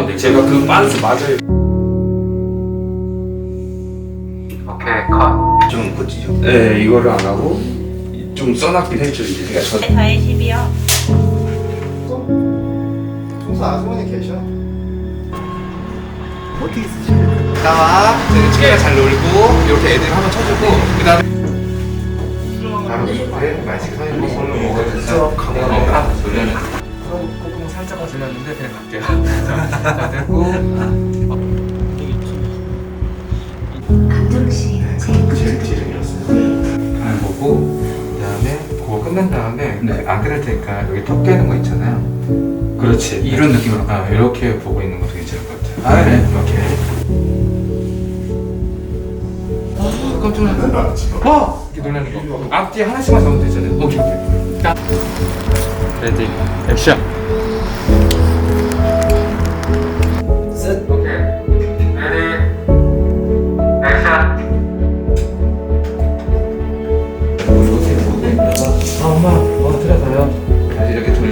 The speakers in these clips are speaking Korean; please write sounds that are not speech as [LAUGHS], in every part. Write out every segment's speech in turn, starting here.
네, 제가 그 빤스 맞아요. 오케이 컷. 좀 고치죠. 네, 이거를 안 하고 좀 써놨긴 했죠 이제 제가 저. 4에 10이요. 청소 아주머니 계셔. 어떻게 쓰시는 나와. 치킨이랑 잘 놀고 이렇게 애들 한번 쳐주고 그다음에 바로 그때 말식 선생님 오늘 먹어주세요. 강원이랑 돌렸는데 그냥 갈게요. 자 됐고. 감정씨 제일 뒤를 밀었어요. 잘 보고 그다음에 그거 끝난 다음에 네. 안 그럴 테니까 여기 턱 깨는 거 있잖아요. 그렇지. 이런 느낌으로 아, 이렇게 보고 있는 것도 괜찮을 것 같아요. 아, 네. 이렇게. 아, 깜짝 놀랐네. 어! 이렇게 놀라는 거. 앞뒤에 하나씩만 잡으면 되잖아요. 오케이, 오케이. 자. 레디, 액션.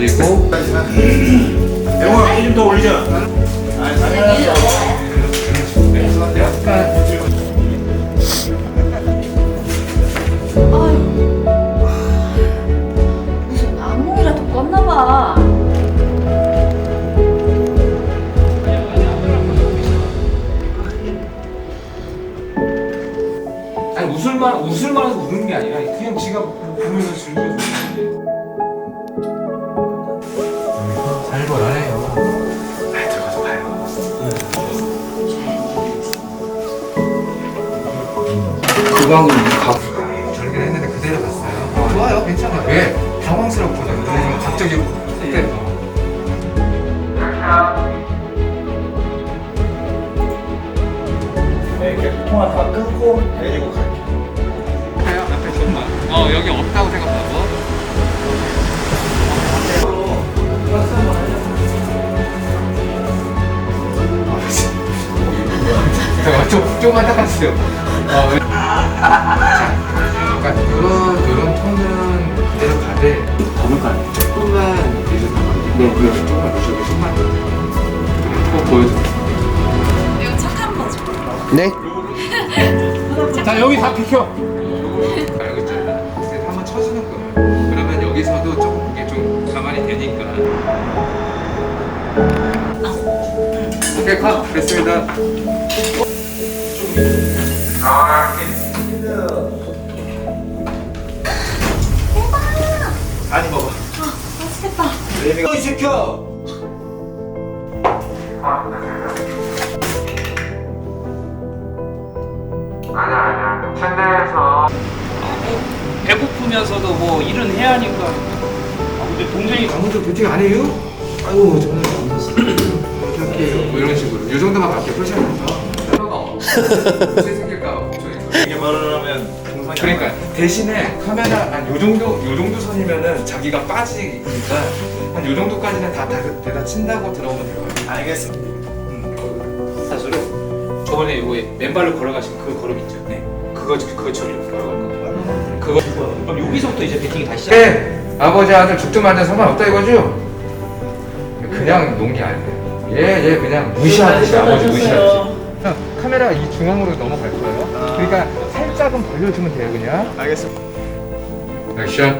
이렇게 돌리고. 영화 좀더 올리자. 약간 무슨 악몽이라도 꿨나봐 아니 웃을만 웃을만해서 우는 게 아니라 그냥 지가 보면서 즐겨 그 방금 각. 저렇게 했는데 그대로 갔어요. 어, 좋아요, 괜찮아요. 왜? 당황스럽거든요. 지금 갑자기 그때 네, 이렇게 통화 다 끊고 데리고 갈게. 가요 앞에 좀만. 어 여기 없다고 생각하고. 잠깐만 좀 좀만 닦아주세요. 어, 왜- 자, 약간 이런 이런 톤은 그대로 가되 담을까요? 조금만 네, 그래 조금만 저기 좀만 꼭 보여줘. 이거 착한 거죠 네. [LAUGHS] 자 여기 다 비켜. 알고 있잖아. 그래서 한번 쳐주는 거예요. 그러면 여기서도 조금 이게 좀 가만히 되니까. 오케이 컷 됐습니다. 아니 먹어. 맛있겠다 레미가 이 새끼야. 아니야 아니야. 침대에서 배고프면서도 뭐 일은 해야 하니까. 아 근데 동생이 아무도 배팅 안 해요? 아이고 저는 이렇게 뭐 이런 식으로 이 정도만 갈게요. 그렇지 않아요? 무슨 [LAUGHS] 생길까 걱정이니까. 이게 말을 하면 그러니까 대신에 카메라 한 요 정도 요 정도 선이면은 자기가 빠지니까 한 요 정도까지는 다 다- 대다 친다고 들어오면 될 거예요. 알겠습니다. 사실은 저번에 이거 맨발로 걸어가신 그 걸음 있죠. 네. 그거 그거처럼 이렇게 걸어갈 거예요. 그거 그럼 여기서부터 이제 배팅이 다시 시작. 네, 아버지 아들 죽든 말든 상관없다 이거죠? 그냥 농기 아니에요. 얘, 얘 그냥 무시하듯이 아버지 무시하듯이. 카메라 이 중앙으로 넘어갈 거예요. 그러니까 살짝은 벌려주면 돼요, 그냥. 알겠습니다. 액션.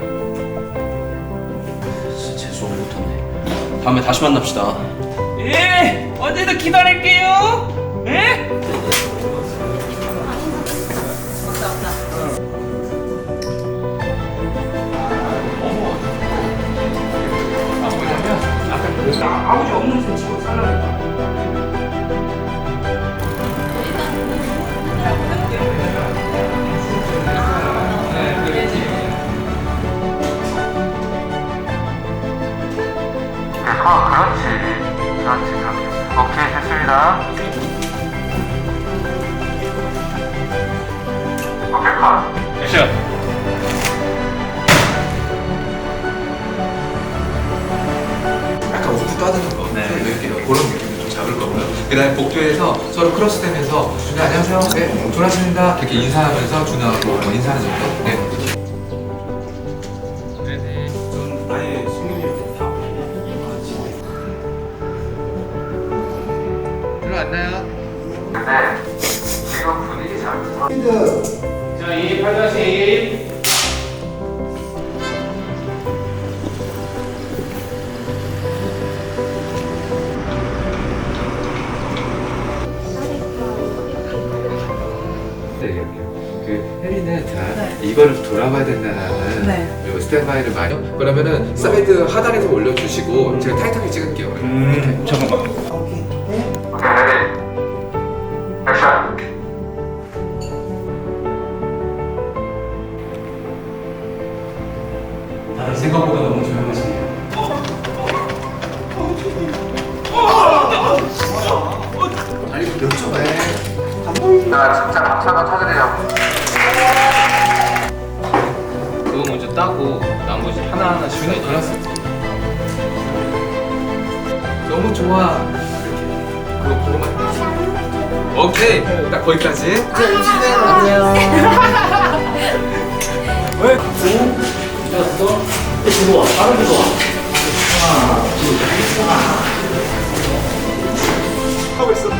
재수 못하네. 다음에 다시 만납시다. 예, 언제든 기다릴게요. 예? 어, 그렇지. 그렇지, 그렇지. 오케이, 됐습니다. 오케이, 컷. 액션. 약간 우주 떠드는 거. 네. 이렇게 그런 느낌을 좀 잡을 거고요. 그 다음에 복도에서 서로 크로스 되면서, 준아, 안녕하세요. 네, 조나십니다. 이렇게 인사하면서 준하고 뭐 인사하는 정도. 네. 했는데 분위기 잡고 자, 2 8 1 이거를 돌아봐야 된다는 네. 스탠바이를 많이 그러면은 사이드 하단에서 올려주시고 제가 타이트하게 찍을게요. 음, 잠깐만. 오케이 딱 거기까지 하고 있어.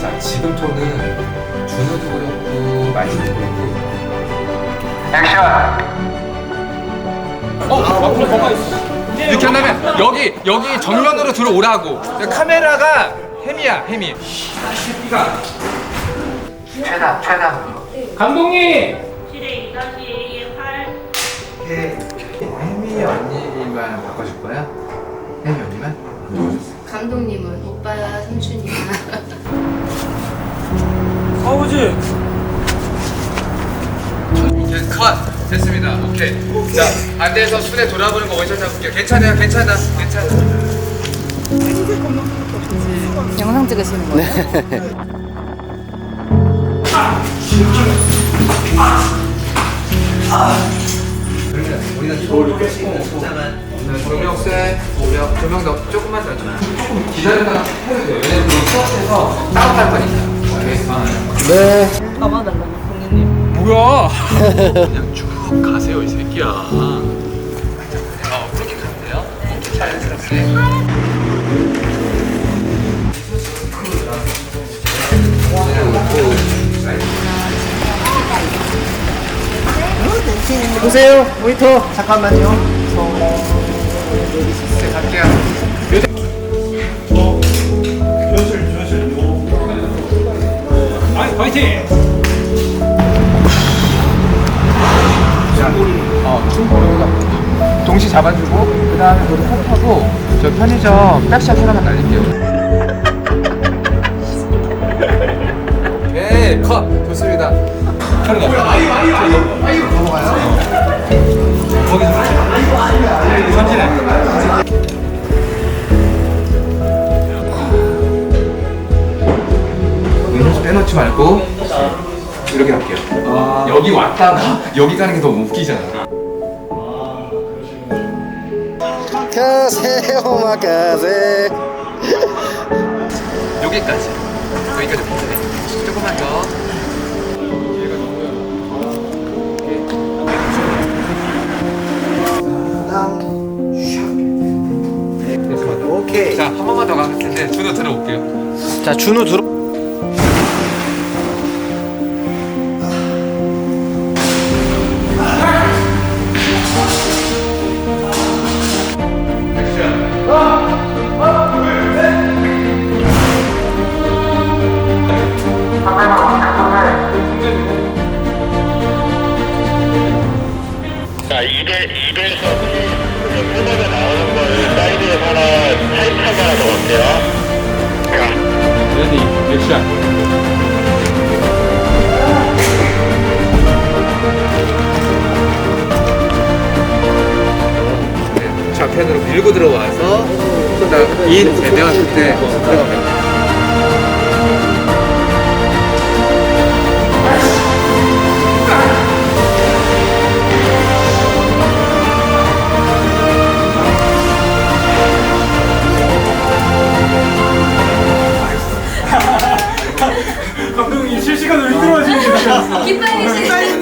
자 지금 톤은 준호도 그렇고 마이크도 그렇고 액션 어, 앞으로 뭐가 있어? 이렇게 한다면 여기 여기 정면으로 들어오라고. 카메라가 햄이야 햄이. 최단 최단 감독님! 실에 2-8 햄이 언니만 바꿔줄 거야? 햄이 언니만? 감독님은 오빠야 삼촌이야. 아버지! 오케이 컷 됐습니다. 오케이. 자 반대에서 순에 돌아보는 거 원샷 잡을게요. 괜찮아요, 괜찮아, 괜찮아. 영상 찍으시는 거예요? 끄시고 조명 세, 조명 조명 더 조금만 더 조금 기다렸다가 해도 돼요. 왜냐면 우리 수업에서 다운할 거니까. 오케이. 뭐야? 그냥 [LAUGHS] 쭉 가세요 이 새끼야. 어 그렇게 가면 돼요. 이렇게 자연스럽게. 보세요 모니터 잠깐만요 네, 갈게요. 조연실 조연실 요. 아이 파이팅. 어, 충분히 동시 잡아주고 그 다음에 너도 톡하고 저 편의점 백샷 하나만 날릴게요. 오케이 컷. 좋습니다. 왼손 빼놓지 말고 할게요. 여기 왔다가 여기 가는 게 너무 웃기잖아. 가세요 마가세 여기까지. 여기까지 괜찮아요. 조금만 더. 오케이 자, 한 번만 더 가실 텐데 준호 들어올게요. 자 준우 들어 들고 들어와서 나인 제대했을 때 감독님 실시간으로 들어와주니다 기빨리 실시간.